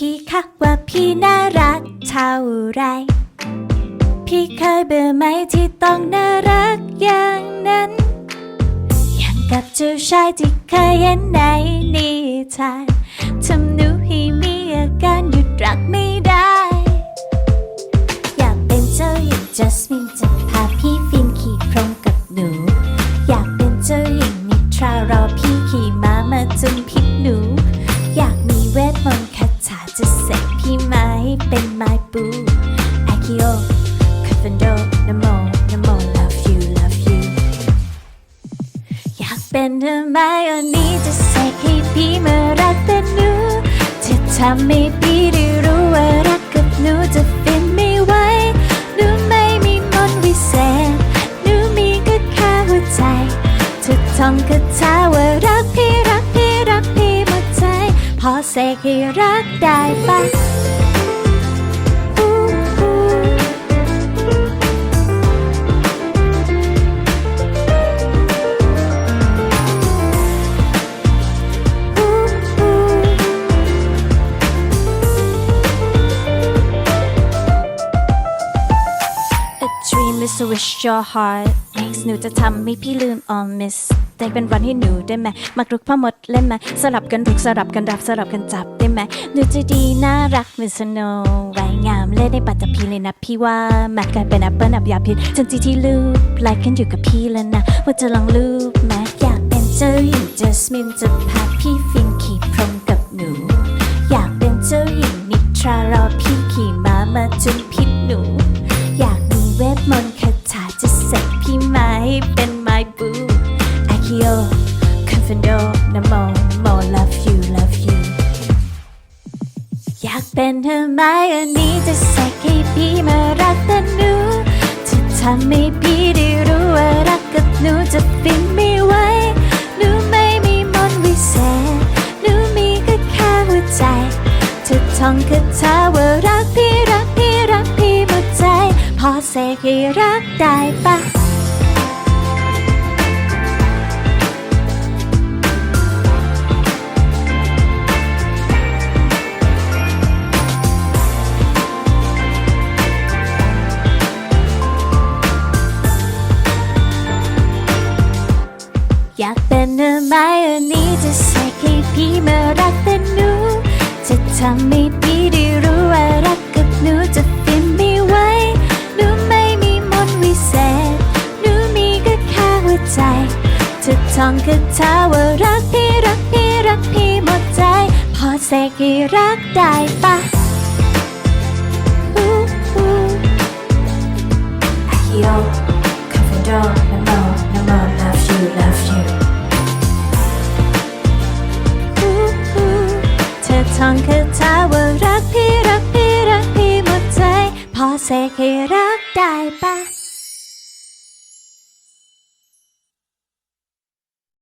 ที่น่ารักเท่าไร พี่เคยเบื่อไหมที่ต้องน่ารักอย่างนั้น อย่างกับเจ้าชายที่เคยเห็นในนิทานทำ จะเสกพี่มาให้เป็นไม้ปูอาคิโอคาฟันโดนโมนโม love you love you อยากเป็นเธอไหมอันนี้จะเสกให้พี่มารักแต่หนู จะทำให้พี่ได้รู้ว่ารักกับหนูจะ เสกให้รักได้ปะอู้หู A dream is a wish your heart Makes หนูจะทำให้พี่ลืม all miss แต่เป็นวันให้หนูได้ไหมมักรุกพ่อมดเล่นไหมสลับกันรุกสลับกันรับสลับกันจับได้ไหมหนูจะดีน่ารักเหมือนสโนไว้งามเล่นในปัตตภีเลยนะพี่ว่าแมทกลายเป็นแอปเปิลอับยาพิษทันทีที่ลูบไลค์กันอยู่กับพี่แล้วนะว่าจะลองลูบไหมอยากเป็นเจ้าหญิงจัสมินจะพาพี่ฟินขี่ เป็นเธอไหมอันนี้จะเสกให้พี่มารักแต่หนูจะทำให้พี่ได้รู้ว่ารักกับหนูจะฟินไม่ไหวหนูไม่มีมนต์วิเศษหนูมีก็แค่หัวใจจะท่องคาถาว่ารักพี่รักพี่รักพี่หมดใจ พอเสกให้รักได้ปะ อยากเป็นเธอไหมอันนี้จะเสกให้พี่มารักแต่หนู จะทำให้พี่ได้รู้ว่ารักกับหนูจะฟินไม่ไหวหนูไม่มีมนต์วิเศษหนูมีก็แค่หัวใจจะท่องคาถาว่ารักพี่รักพี่รักพี่หมดใจ พอเสกให้รักได้ปะอู้หู Yo, coming down, no more, no more, love you, love you. เธอท่องคาถาว่ารักพี่รักพี่รักพี่หมดใจ พอเสกให้รักได้ปะ